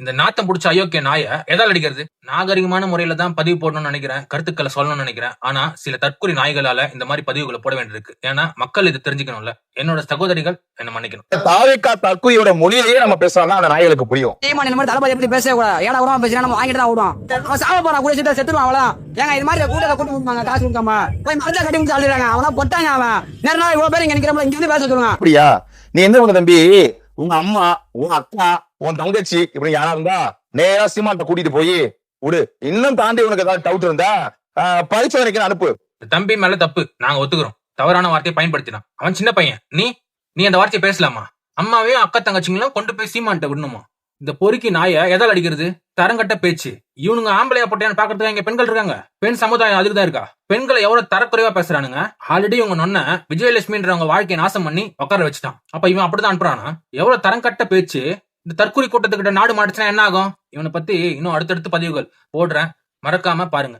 இந்த நாத்தம் புடிச்ச அயோக்கிய நாய எதால் அடிக்கிறது? நாகரிகமான முறையில தான் பதிவு போடணும்னு நினைக்கிறேன் கருத்துக்களை சொல்லணும்னு நினைக்கிறேன். ஆனா சில தற்கொலை நாய்களால இந்த மாதிரி பதிவுகளை போட வேண்டியிருக்கு. ஏன்னா மக்கள் இது தெரிஞ்சுக்கணும்ல. என்னோட சகோதரிகள் என்ன மன்னிக்கணும். தாவேக்கா தற்கொலையோட மொழியிலேயே நம்ம பேசலாம் அந்த நாய்களுக்கு புரியும். சீமான் இந்த மாதிரி தளபதி பத்தி பேசவே கூடாது. ஏடா உரமா பேசினா நம்ம வாங்கிட்டு தான் விடுவோம் அவன் சாவ போறான் கூட சேர்த்து செத்துருவான் அவளாம் ஏங்க இது மாதிரி கூட்டத்தை கூட்டு கொடுப்பாங்க காசு கொடுக்காம. போய் மரத்தை கட்டி முடிச்சு அழுறாங்க அவனா பொட்டாங்க அவன். நேர நாள் இவ்வளவு பேர் இங்க நிக்கிறப்ப இங்க வந்து பேச சொல்லுங்க அப்படியா? நீ எந்த உங்க தம்பி உங்க அம்மா உன் அக்கா உன் தங்கச்சி இப்படி யாரா இருந்தா நேரா சீமான்ட்ட கூட்டிட்டு போய் விடு. இன்னும் தாண்டி உனக்கு ஏதாவது டவுட் இருந்தா பரிசோதனைக்கு அனுப்பு. தம்பி மேல தப்பு. நாங்க ஒத்துக்கிறோம். தவறான வார்த்தையை பயன்படுத்தினான் அவன் சின்ன பையன். நீ நீ அந்த வார்த்தையை பேசலாமா? அம்மாவையும் அக்கா தங்கச்சிங்களும் கொண்டு போய் சீமான்ட்ட விடணுமா? இந்த பொறுக்கி நாய எதால் அடிக்கிறது? தரங்கட்ட பேச்சு. இவனுங்க ஆம்பளையா போட்டியான்னு பாக்குறதுக்கு இங்க பெண்கள் இருக்காங்க. பெண் சமுதாயம் அதுக்கு தான் இருக்கா? பெண்களை எவ்வளவு தரக்குறைவா பேசுறானுங்க? ஆல்ரெடி உங்க நொன்ன விஜயலட்சுமின்றவங்க வாழ்க்கையை நாசம் பண்ணி உட்கார வச்சுட்டான். அப்ப இவன் அப்படிதான் அனுப்புறானா? எவ்வளவு தரங்கட்ட பேச்சு. இந்த தற்கொலை கூட்டத்துக்கிட்ட நாடு மாட்டுச்சுன்னா என்ன ஆகும் இவனை பத்தி இன்னும் அடுத்தடுத்து பதிவுகள் போடுறேன். மறக்காம பாருங்க.